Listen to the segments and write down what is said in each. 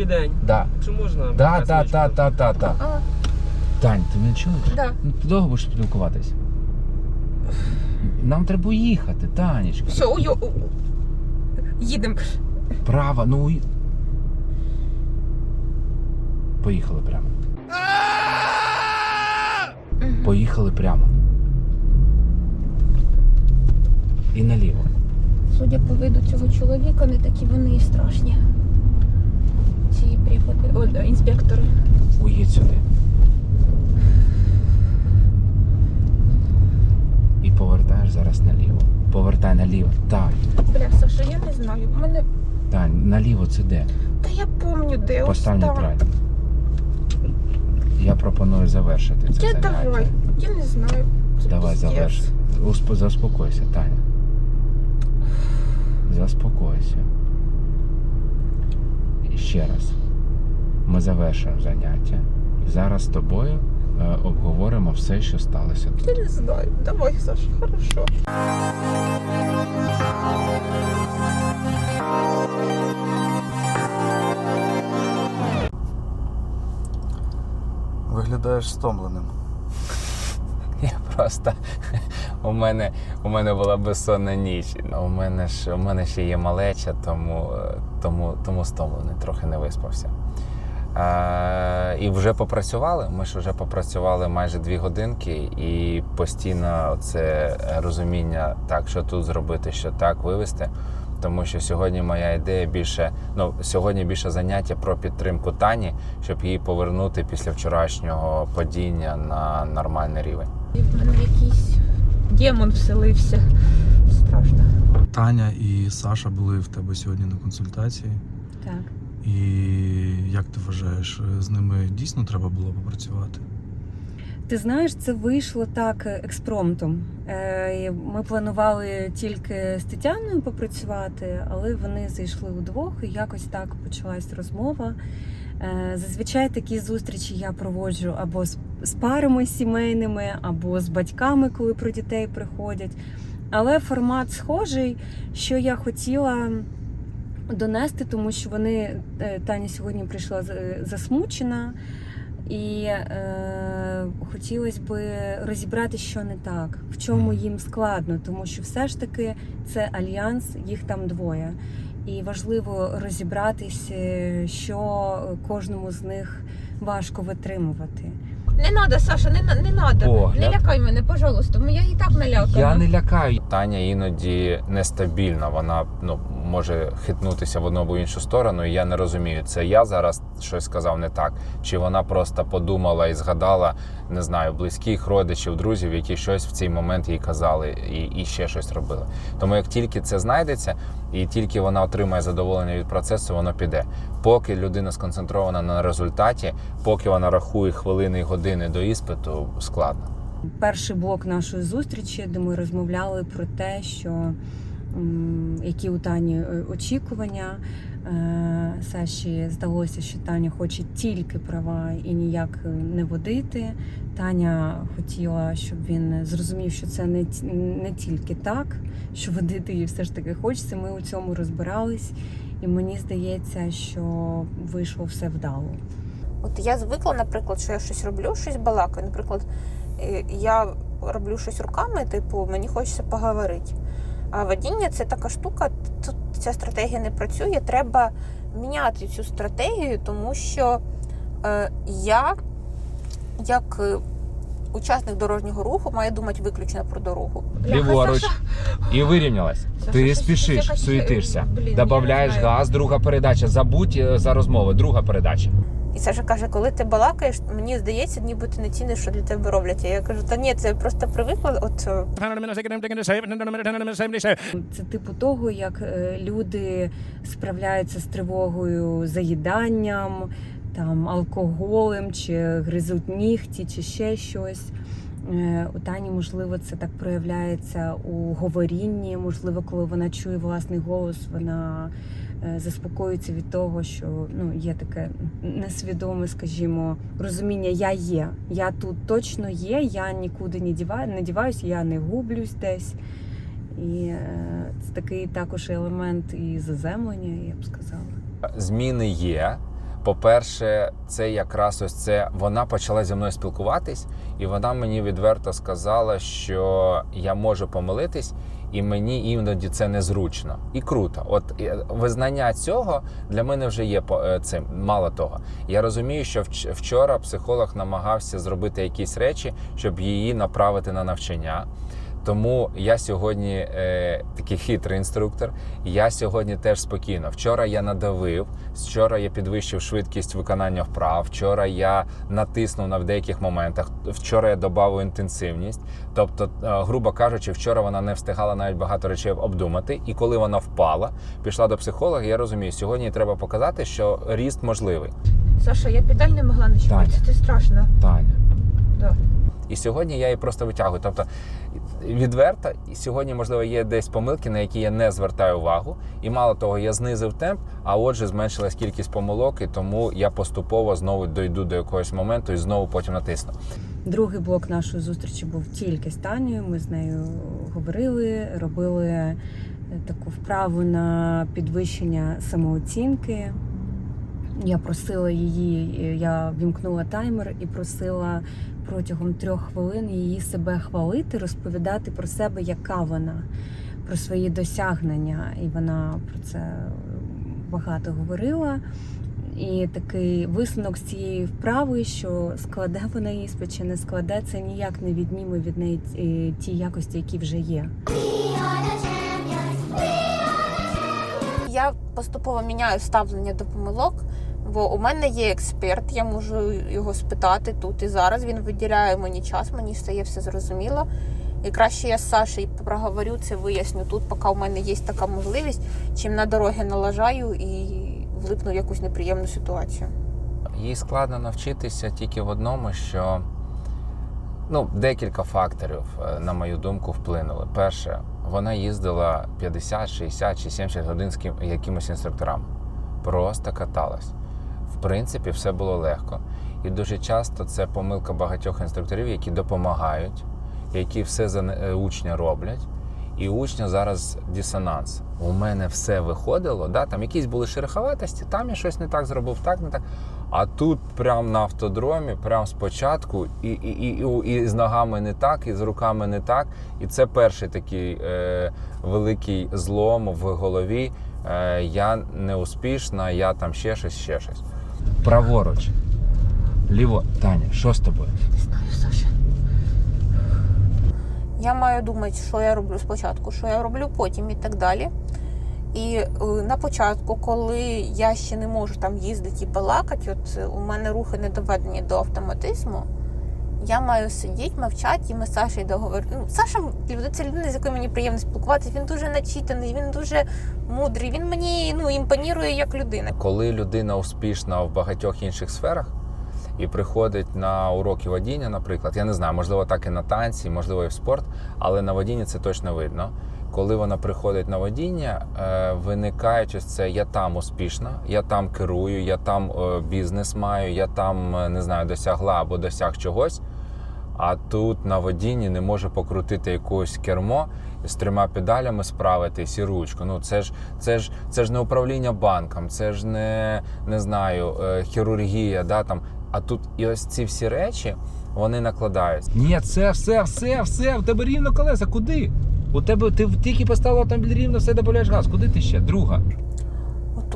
Добрий день. Да. Якщо можна, Да, да, да, да, да, да. А, Тань, ти мене чуєш? да. Ну, ти довго будеш спілкуватись? Нам треба їхати, Танечка. Все, уйо. Їдемо. Право, ну. уй- Поїхали прямо. Поїхали прямо. І наліво. Судя по виду цього чоловіка, не такі вони і страшні. Пригоди. О, да, інспектори. Уїдь сюди. І повертаєш зараз наліво. Повертай наліво. Так, Бля, Саша, я не знаю. У мене. Тань, наліво це де? Та я помню, де ось Постав там. нейтрально. Я пропоную завершити це Я заняття. давай. Я не знаю. Це Давай пиздец. заверш. Усп- Заспокойся, Таня. Заспокойся. І ще раз. Ми завершуємо заняття. І зараз з тобою е, обговоримо все, що сталося тут. Я не знаю. Давай, Саша, хорошо. Виглядаєш стомленим. Я просто у мене у мене була безсонна ніч. У мене ж у мене ще є малеча, тому е, тому, тому стомлений, трохи не виспався. Е, і вже попрацювали. Ми ж вже попрацювали майже дві годинки, і постійно це розуміння, так, що тут зробити, що так вивести. Тому що сьогодні моя ідея більше, ну сьогодні більше заняття про підтримку Тані, щоб її повернути після вчорашнього падіння на нормальний рівень. І в мене якийсь демон вселився. Страшно. Таня і Саша були в тебе сьогодні на консультації. Так. І як ти вважаєш, з ними дійсно треба було попрацювати? Ти знаєш, це вийшло так е, експромтом. Е, Ми планували тільки з Тетяною попрацювати, але вони зайшли удвох, і якось так почалась розмова. Е, Зазвичай такі зустрічі я проводжу або з парами сімейними, або з батьками, коли про дітей приходять. Але формат схожий, що я хотіла донести, тому що вони е, Таня сьогодні прийшла засмучена. І е, хотілося б розібрати, що не так, в чому їм складно, тому що все ж таки це альянс, їх там двоє. І важливо розібратись, е, що кожному з них важко витримувати. Не надо, Саша, не, на- не надо. Погляд. Не лякай мене, пожалуйста. бо Я і так налякана. Я не лякаю. Таня іноді нестабільна. Вона ну може хитнутися в одну або іншу сторону. І я не розумію, це я зараз щось сказав не так, чи вона просто подумала і згадала, не знаю, близьких родичів, друзів, які щось в цей момент їй казали, і, і ще щось робили. Тому як тільки це знайдеться, і тільки вона отримає задоволення від процесу, воно піде. Поки людина сконцентрована на результаті, поки вона рахує хвилини і години до іспиту, складно. Перший блок нашої зустрічі, де ми розмовляли про те, що які у Тані е, очікування. Е, Саші здалося, що Таня хоче тільки права і ніяк не водити. Таня хотіла, щоб він зрозумів, що це не, не тільки так, що водити її все ж таки хочеться. Ми у цьому розбирались, і мені здається, що вийшло все вдало. От я звикла, наприклад, що я щось роблю, щось балакаю. Наприклад, е, я роблю щось руками, типу, мені хочеться поговорити. А водіння це така штука, тут ця стратегія не працює. Треба міняти цю стратегію, тому що е, я, як е, учасник дорожнього руху, маю думати виключно про дорогу. Ліворуч. І вирівнялась. Ти спішиш, щось якась, суєтишся. блін, я Добавляєш не знаю. газ, друга передача. Забудь е, за розмови, друга передача. І Саша каже, коли ти балакаєш, мені здається, ніби ти не ціниш, що для тебе роблять. Я кажу, та ні, це просто привикла. От е, Це типу того, як е, люди справляються з тривогою заїданням, там алкоголем, чи гризуть нігті, чи ще щось. Е, У Тані, можливо, це так проявляється у говорінні. Можливо, коли вона чує власний голос, вона е, заспокоюється від того, що ну є таке несвідоме, скажімо, розуміння Я є. Я тут точно є, я нікуди не діваю, не діваюсь, я не гублюсь десь. І е, це такий також елемент і заземлення, я б сказала. Зміни є. По-перше, це якраз ось це вона почала зі мною спілкуватись, і вона мені відверто сказала, що я можу помилитись, і мені іноді це незручно. І круто. От е, визнання цього для мене вже є по- е, цим. Мало того, я розумію, що вчора психолог намагався зробити якісь речі, щоб її направити на навчання. Тому я сьогодні е, такий хитрий інструктор. Я сьогодні теж спокійно. Вчора я надавив, вчора я підвищив швидкість виконання вправ. Вчора я натиснув на в деяких моментах. Вчора я додав інтенсивність. Тобто, е, грубо кажучи, вчора вона не встигала навіть багато речей обдумати. І коли вона впала, пішла до психолога. Я розумію, сьогодні їй треба показати, що ріст можливий. Саша, я педаль не могла Таня. це страшно. Таня. Да. І сьогодні я її просто витягую. Тобто відверто, і сьогодні, можливо, є десь помилки, на які я не звертаю увагу. І мало того, я знизив темп, а отже, зменшилась кількість помилок, і тому я поступово знову дойду до якогось моменту і знову потім натисну. Другий блок нашої зустрічі був тільки з Танею. Ми з нею говорили, робили е, таку вправу на підвищення самооцінки. Я просила її, е, я вімкнула таймер і просила протягом трьох хвилин її себе хвалити, розповідати про себе, яка вона, про свої досягнення. І вона про це багато говорила. І такий висновок з цієї вправи, що складе вона іспит чи не складе, це ніяк не відніме від неї е, ті якості, які вже є. Я поступово міняю ставлення до помилок, бо у мене є експерт, я можу його спитати тут і зараз. Він виділяє мені час, мені стає все зрозуміло. І краще я з Сашею проговорю це, виясню тут, поки у мене є така можливість, чим на дороги налажаю і влипну в якусь неприємну ситуацію. Їй складно навчитися тільки в одному, що ну, декілька факторів, е, на мою думку, вплинули. Перше, вона їздила 50, 60 чи 70 годин з ким- якимось інструкторами. Просто каталась. Принципі, все було легко. І дуже часто це помилка багатьох інструкторів, які допомагають, які все за е, учня роблять. І учня зараз дисонанс. У мене все виходило, да? там якісь були шероховатості, там я щось не так зробив, так, не так. А тут прям на автодромі, прям спочатку, і, і, і, і, і з ногами не так, і з руками не так. І це перший такий е, великий злом в голові. Е, я неуспішна, я там ще щось, ще щось. Праворуч. Ліво. Таня, що з тобою? Не знаю, Саша. Я маю думати, що я роблю спочатку, що я роблю потім і так далі. І е, на початку, коли я ще не можу там їздити і балакати, от у мене рухи не доведені до автоматизму, я маю сидіти, мовчати, і ми з Сашею договоримо. Ну, Саша це людина, з якою мені приємно спілкуватися. Він дуже начитаний, він дуже мудрий. Він мені ну, імпонірує як людина. Коли людина успішна в багатьох інших сферах і приходить на уроки водіння, наприклад, я не знаю, можливо, так і на танці, можливо, і в спорт, але на водінні це точно видно. Коли вона приходить на водіння, е, виникають ось це я там успішна, я там керую, я там е, бізнес маю, я там е, не знаю, досягла або досяг чогось. А тут на водінні не може покрутити якусь кермо з трьома педалями справитись і ручку. Ну це ж це ж це ж не управління банком, це ж не, не знаю, е, хірургія. Да, там. А тут і ось ці всі речі вони накладаються. Ні, це все, все, все, в тебе рівно колеса. Куди? У тебе ти тільки поставила автомобіль рівно, все додаєш газ. Куди ти ще? Друга.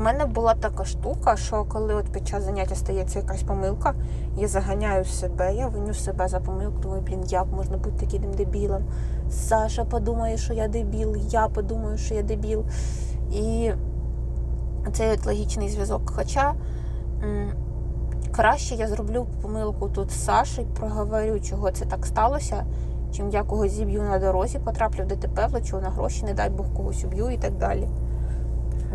Мене була така штука, що коли от під час заняття стається якась помилка, я заганяю себе, я виню себе за помилку, думаю, блін, як можна бути таким дебілом. Саша подумає, що я дебіл, я подумаю, що я дебіл. І цей от логічний зв'язок. Хоча краще я зроблю помилку тут з Сашею, проговорю, чого це так сталося, чим я когось зіб'ю на дорозі, потраплю в ДТП, влечу на гроші, не дай Бог когось уб'ю і так далі.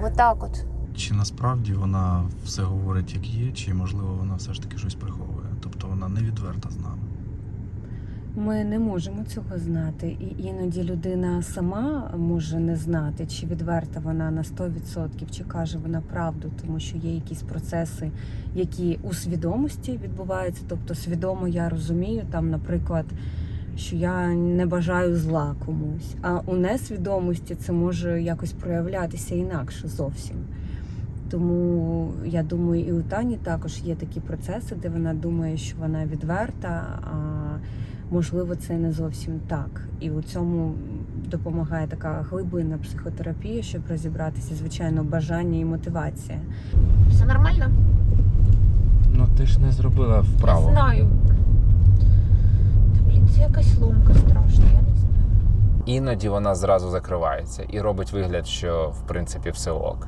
Отак от. Чи насправді вона все говорить як є, чи можливо вона все ж таки щось приховує? Тобто вона не відверта з нами. Ми не можемо цього знати, і іноді людина сама може не знати, чи відверта вона на 100%, чи каже вона правду, тому що є якісь процеси, які у свідомості відбуваються. Тобто, свідомо я розумію, там, наприклад, що я не бажаю зла комусь, а у несвідомості це може якось проявлятися інакше зовсім. Тому я думаю, і у Тані також є такі процеси, де вона думає, що вона відверта, а можливо, це не зовсім так. І у цьому допомагає така глибинна психотерапія, щоб розібратися, звичайно, бажання і мотивація. Все нормально? Ну ти ж не зробила вправо. Знаю. Та, блін, це якась ломка страшна, я не знаю. Іноді вона зразу закривається і робить вигляд, що в принципі все ок.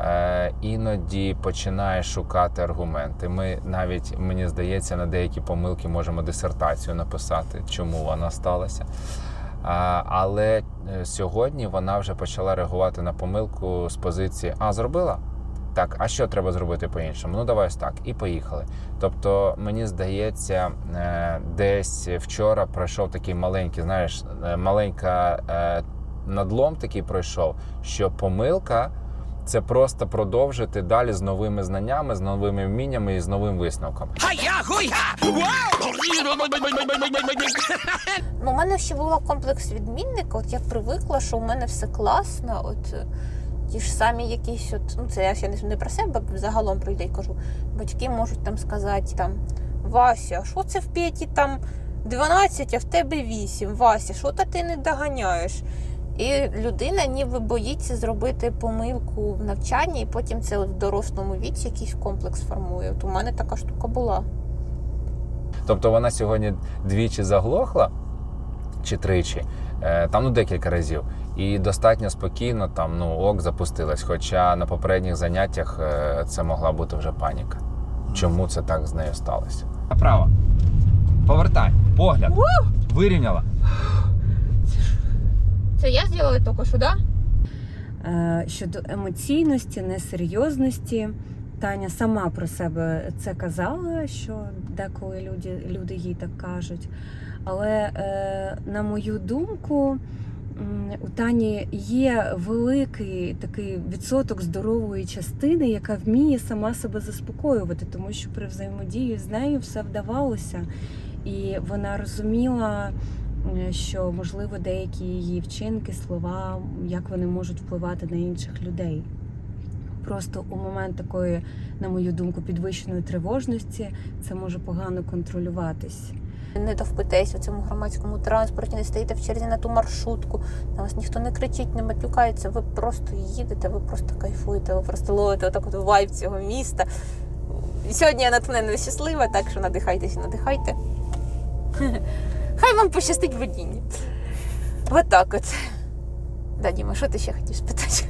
Е, іноді починає шукати аргументи. Ми навіть, мені здається, на деякі помилки можемо дисертацію написати, чому вона сталася. Але е, сьогодні вона вже почала реагувати на помилку з позиції А, зробила? Так, а що треба зробити по-іншому? Ну, давай ось так. І поїхали. Тобто, мені здається, е, десь вчора пройшов такий маленький, знаєш, е, маленька е, надлом такий пройшов, що помилка це просто продовжити далі з новими знаннями, з новими вміннями і з новим висновком. Ну, у мене ще була комплекс відмінника. От я привикла, що у мене все класно. От е, ті ж самі якісь, от, ну це я ще не, не про себе, загалом про людей кажу. Батьки можуть там сказати там Вася, що це в Петі там 12, а в тебе 8? Вася, що то ти не доганяєш? І людина ніби боїться зробити помилку в навчанні, і потім це в дорослому віці якийсь комплекс формує. От у мене така штука була. Тобто вона сьогодні двічі заглохла чи тричі, е, там ну декілька разів, і достатньо спокійно там ну ок запустилась. Хоча на попередніх заняттях е, це могла бути вже паніка. Чому це так з нею сталося? Направо. Повертай. Погляд. Вирівняла. Це я зробила тільки що, да? Е, Щодо емоційності, несерйозності, Таня сама про себе це казала, що деколи люди, люди їй так кажуть. Але е, на мою думку, у Тані є великий такий відсоток здорової частини, яка вміє сама себе заспокоювати, тому що при взаємодії з нею все вдавалося, і вона розуміла. Що можливо деякі її вчинки, слова, як вони можуть впливати на інших людей. Просто у момент такої, на мою думку, підвищеної тривожності це може погано контролюватись. Не довпитесь у цьому громадському транспорті, не стоїте в черзі на ту маршрутку. На вас ніхто не кричить, не матюкається. Ви просто їдете, ви просто кайфуєте, ви просто ловите отак от вайб цього міста. І сьогодні я натхненно щаслива, так що надихайтесь і надихайте. Хай вам пощастить водіння. От так от. Да, Діма, що ти ще хотів спитати?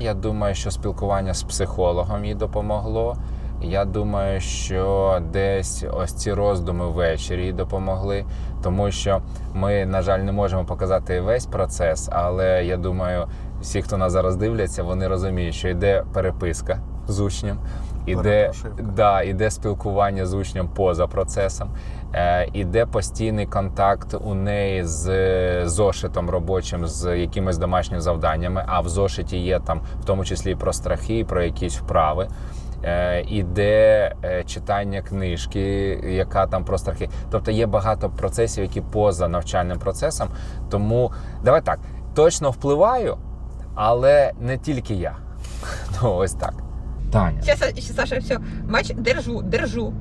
Я думаю, що спілкування з психологом їй допомогло. Я думаю, що десь ось ці роздуми ввечері їй допомогли, тому що ми, на жаль, не можемо показати весь процес, але я думаю, всі, хто нас зараз дивляться, вони розуміють, що йде переписка з учнем, іде, да, іде спілкування з учнем поза процесом, е, іде постійний контакт у неї з зошитом робочим, з якимись домашніми завданнями. А в зошиті є там, в тому числі і про страхи, і про якісь вправи. Е, іде е, читання книжки, яка там про страхи. Тобто є багато процесів, які поза навчальним процесом. Тому давай так, точно впливаю, але не тільки я. Ну, ось так. Таня. Зараз, Саша, все, бач, держу, держу.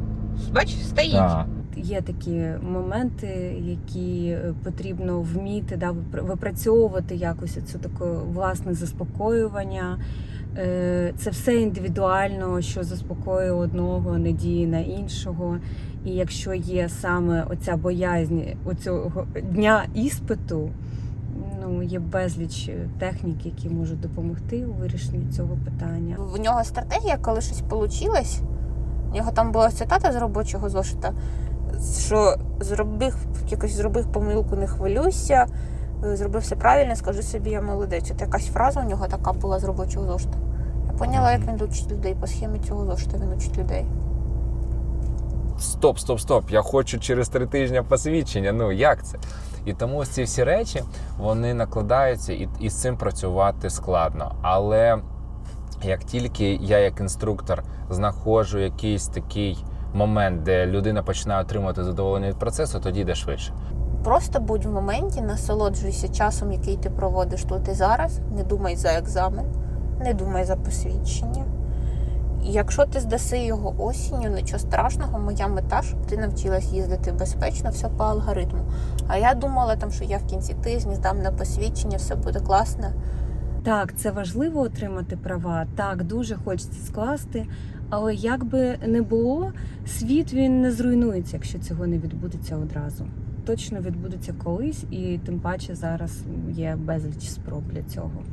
Бач, стоїть. Так. Є такі моменти, які е, потрібно вміти да, випр- випрацьовувати якось це таке власне заспокоювання. Е, Це все індивідуально, що заспокоює одного, не діє на іншого. І якщо є саме оця боязнь оцього дня іспиту, ну є безліч технік, які можуть допомогти у вирішенні цього питання. В нього стратегія, коли щось вийшло. У нього там була цитата з робочого зошита, що зробив якось зробив помилку, не хвилюйся, е, зробив все правильно, скажи собі, я молодець. От якась фраза у нього така була з робочого зошита. Я поняла, як він учить людей. По схемі цього зошита він учить людей. Стоп, стоп, стоп. Я хочу через три тижні посвідчення. Ну як це? І тому ці всі речі вони накладаються, і, і з цим працювати складно. Але як тільки я, як інструктор, знаходжу якийсь такий момент, де людина починає отримувати задоволення від процесу, тоді йде швидше. Просто будь в моменті, насолоджуйся часом, який ти проводиш тут і зараз. Не думай за екзамен. не думай за посвідчення. Якщо ти здаси його осінню, нічого страшного, моя мета, щоб ти навчилась їздити безпечно, все по алгоритму. А я думала, там, що я в кінці тижня здам на посвідчення, все буде класно. Так, це важливо отримати права. Так, дуже хочеться скласти. Але як би не було, світ він не зруйнується, якщо цього не відбудеться одразу. Точно відбудеться колись, і тим паче зараз є безліч спроб для цього.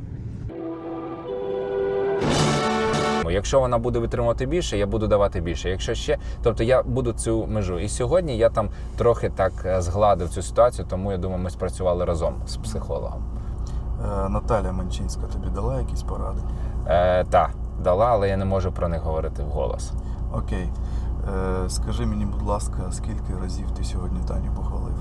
Якщо вона буде витримувати більше, я буду давати більше. Якщо ще, тобто я буду цю межу. І сьогодні я там трохи так е, згладив цю ситуацію, тому я думаю, ми спрацювали разом з психологом. Е, Наталя Манчинська тобі дала якісь поради? Е, та, дала, але я не можу про них говорити вголос. Окей. Е, скажи мені, будь ласка, скільки разів ти сьогодні Таню похвалив?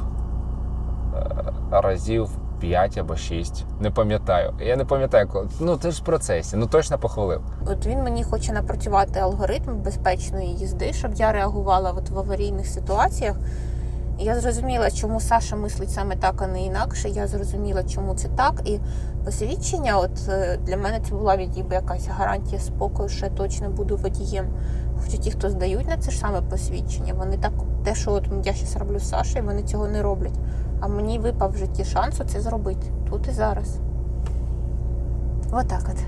Разів 5 або 6. Не пам'ятаю. Я не пам'ятаю, коли. Ну, ти ж в процесі. Ну точно похвалив. От він мені хоче напрацювати алгоритм безпечної їзди, щоб я реагувала от в аварійних ситуаціях. Я зрозуміла, чому Саша мислить саме так, а не інакше. Я зрозуміла, чому це так. І посвідчення, от е, для мене це була відіби якась гарантія спокою, що я точно буду водієм. Хоча ті, хто здають на це ж саме посвідчення, вони так те, що от я зараз роблю з Сашею, вони цього не роблять. А мені випав в житті шанс це зробити тут і зараз. Отак от.